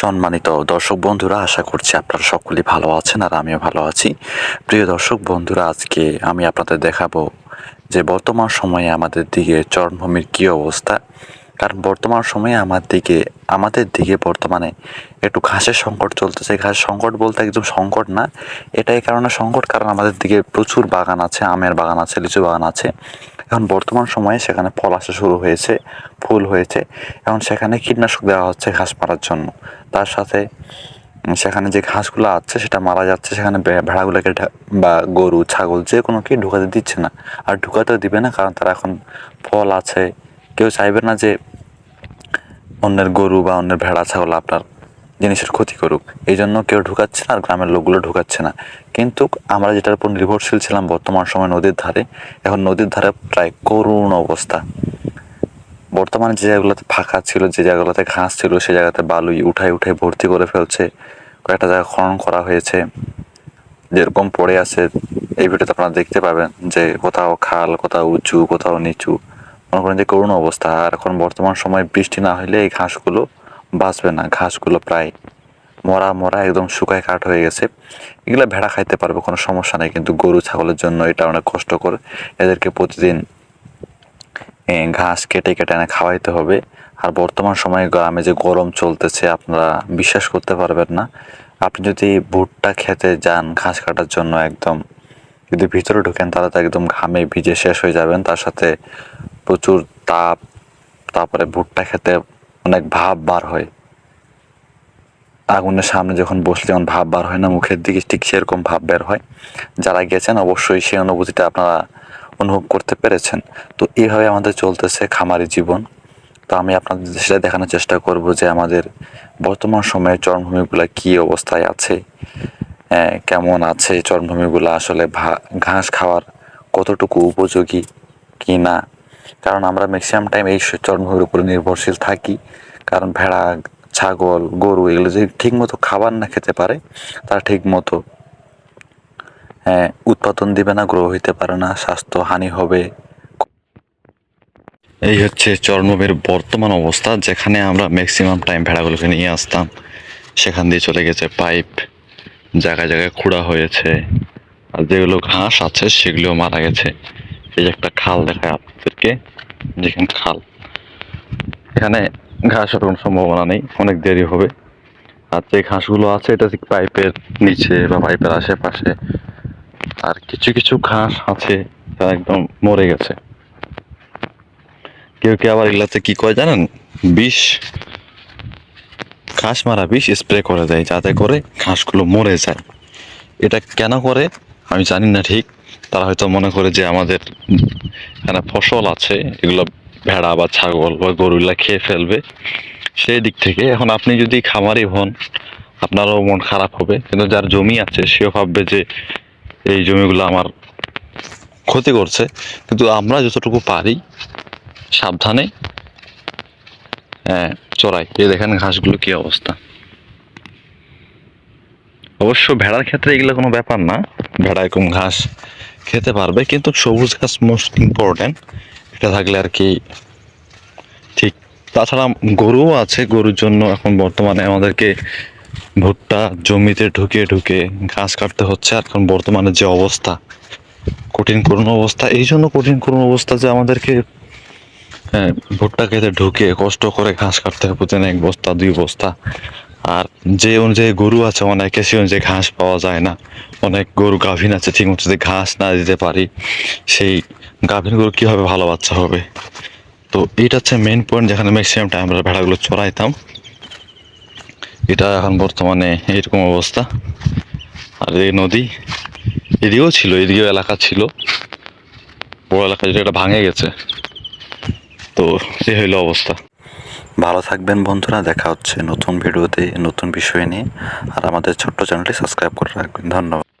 সম্মানিত দর্শক বন্ধুরা, আশা করছি আপনারা সকলেই ভালো আছেন আর আমিও ভালো আছি। প্রিয় দর্শক বন্ধুরা, আজকে আমি আপনাদের দেখাবো যে বর্তমান সময়ে আমাদের দিকে চরমভূমির কী অবস্থা। কারণ বর্তমান সময়ে আমার দিকে, আমাদের দিকে বর্তমানে একটু ঘাসের সংকট চলতেছে। ঘাস সংকট বলতে একদম সংকট না, এটা এই কারণে সংকট কারণ আমাদের দিকে প্রচুর বাগান আছে, আমের বাগান আছে লিচু বাগান আছে। এখন বর্তমান সময়ে সেখানে ফল আসা শুরু হয়েছে, ফুল হয়েছে। এখন সেখানে কীটনাশক দেওয়া হচ্ছে ঘাস মারার জন্য। তার সাথে সেখানে যে ঘাসগুলো আছে সেটা মারা যাচ্ছে, সেখানে ভেড়াগুলোকে বা গরু, ছাগল যে কোনো কি ঢুকাতে দিচ্ছে না। আর ঢুকাতেও দিবে না, কারণ তারা এখন ফল আছে। কেউ চাইবে না যে অন্যের গরু বা অন্যের ভেড়া, ছাগল আপনার জিনিসের ক্ষতি করুক। এই জন্য কেউ ঢুকাচ্ছে না আর গ্রামের লোকগুলো ঢুকাচ্ছে না। কিন্তু আমরা যেটার উপর নির্ভরশীল ছিলাম বর্তমান সময় নদীর ধারে, এখন নদীর ধারে প্রায় করুণ অবস্থা। বর্তমানে যে জায়গাগুলোতে ফাঁকা ছিল, যে জায়গাগুলোতে ঘাস ছিল সেই জায়গাতে বালুই উঠাই উঠাই ভর্তি করে ফেলছে, কয়েকটা জায়গা খনন করা হয়েছে। যেরকম পড়ে আছে, এই ভিডিওতে আপনারা দেখতে পাবেন যে কোথাও খাল, কোথাও উঁচু, কোথাও নিচু। মনে করেন যে করুণ অবস্থা। আর এখন বর্তমান সময় বৃষ্টি না হলে এই ঘাসগুলো বাঁচবে না। ঘাসগুলো প্রায় মরা মরা একদম শুকায় কাঠ হয়ে গেছে। এগুলো ভেড়া খাইতে পারবে, কোনো সমস্যা নেই। কিন্তু গরু, ছাগলের জন্য এটা অনেক কষ্টকর। এদেরকে প্রতিদিন ঘাস কেটে কেটে এনে খাওয়াইতে হবে। আর বর্তমান সময়ে গ্রামে যে গরম চলতেছে, আপনারা বিশ্বাস করতে পারবেন না। আপনি যদি ভুট্টা খেতে যান ঘাস কাটার জন্য একদম, যদি ভিতরে ঢুকেন, তাহলে তো একদম ঘামে ভিজে শেষ হয়ে যাবেন। তার সাথে প্রচুর তাপ তারপরে ভুট্টা খেতে অনেক ভাব বার হয়। আগুনের সামনে যখন বসলে যেমন ভাব বার হয় না মুখের দিকে ঠিক সেরকম ভাব বের হয়। যারা গেছেন অবশ্যই সেই অনুভূতিটা আপনারা অনুভব করতে পেরেছেন। তো এইভাবে আমাদের চলতেছে খামারি জীবন। তো আমি আপনাদের সেটা দেখানোর চেষ্টা করব যে আমাদের বর্তমান সময়ে চরমভূমিগুলো কী অবস্থায় আছে আহ, কেমন আছে চরমভূমিগুলো আসলে ঘাস খাওয়ার কতটুকু উপযোগী কি না কারণ আমরা ম্যাক্সিমাম টাইম এই চরমভূমির উপরে নির্ভরশীল থাকি। কারণ ভেড়া ছাগল গরু এগুলো যদি ঠিক মতো খাবার না খেতে পারে তারা ঠিক মতো হ্যাঁ, উৎপাদন দিবে না গ্রো হইতে পারে না স্বাস্থ্য হানি হবে। এই হচ্ছে চরমভূমির বর্তমান অবস্থা যেখানে আমরা ম্যাক্সিমাম টাইম ভেড়াগুলোকে নিয়ে আসতাম। সেখান দিয়ে চলে গেছে পাইপ জায়গায় জায়গায় খুঁড়া হয়েছে। আর যেগুলো ঘাস আছে সেগুলো মারা গেছে। এই যে একটা খাল দেখায় আপনাদেরকে যেখানে খাল। এখানে ঘাস হওয়ার কোনো সম্ভাবনা নেই, অনেক দেরি হবে। আর যে ঘাসগুলো আছে, এটা ঠিক পাইপের নিচে বা পাইপের আশেপাশে। আর কিছু কিছু ঘাস আছে তারা একদম মরে গেছে। কেউ কেউ আবার এগুলাতে কি করে জানেন? বিষ। ঘাস মারা বিষ স্প্রে করে দেয়, যাতে করে ঘাসগুলো মরে যায়। এটা কেন করে আমি জানি না ঠিক। তারা হয়তো মনে করে যে আমাদের এখানে ফসল আছে, এগুলো ভেড়া বা ছাগল বা গরুগুলা খেয়ে ফেলবে। সেই দিক থেকে এখন আপনি যদি খামারি হন, আপনারও মন খারাপ হবে। কিন্তু যার জমি আছে, সেও ভাববে যে এই জমিগুলো আমার ক্ষতি করছে। কিন্তু আমরা যতটুকু পারি, সাবধানে হ্যাঁ চড়াই। এই দেখেন ঘাসগুলো কি অবস্থা। অবশ্য ভেড়ার ক্ষেত্রে এগুলো কোনো ব্যাপার না। ভেড়া এরকম ঘাস খেতে পারবে কিন্তু সবুজ ঘাস মোস্ট ইম্পর্ট্যান্ট এটা থাকলে আর কি ঠিক। তাছাড়া গরুও আছে গরুর জন্য এখন বর্তমানে আমাদেরকে ভুট্টা জমিতে ঢুকে ঢুকে ঘাস কাটতে হচ্ছে। আর এখন বর্তমানে যে অবস্থা কঠিন করুণ অবস্থা এই জন্য কঠিন করুণ অবস্থা যে আমাদেরকে হ্যাঁ, ভুট্টা খেতে ঢুকে কষ্ট করে ঘাস কাটতে হবে। এক বস্তা দুই বস্তা আর যে অনুযায়ী গরু আছে, অনেকে সে অনুযায়ী ঘাস পাওয়া যায় না। অনেক গরু গাভীন আছে, ঠিক মতো যদি ঘাস না দিতে পারি, সেই গাভীন গরু কীভাবে ভালো বাচ্চা হবে? তো এটা হচ্ছে মেন পয়েন্ট যেখানে ম্যাক্সিমাম টাইম আমরা ভেড়াগুলো চড়াইতাম। এটা এখন বর্তমানে এরকম অবস্থা। আর এই নদী, এদিকেও ছিল, এদিকেও এলাকা ছিল। বড় এলাকা যেটা এটা ভাঙে গেছে। তো এই হইল অবস্থা। ভালো থাকবেন বন্ধুরা, দেখা হচ্ছে নতুন ভিডিওতে, নতুন বিষয় নিয়ে। আর আমাদের ছোট্ট চ্যানেলটি সাবস্ক্রাইব করে রাখবেন। ধন্যবাদ।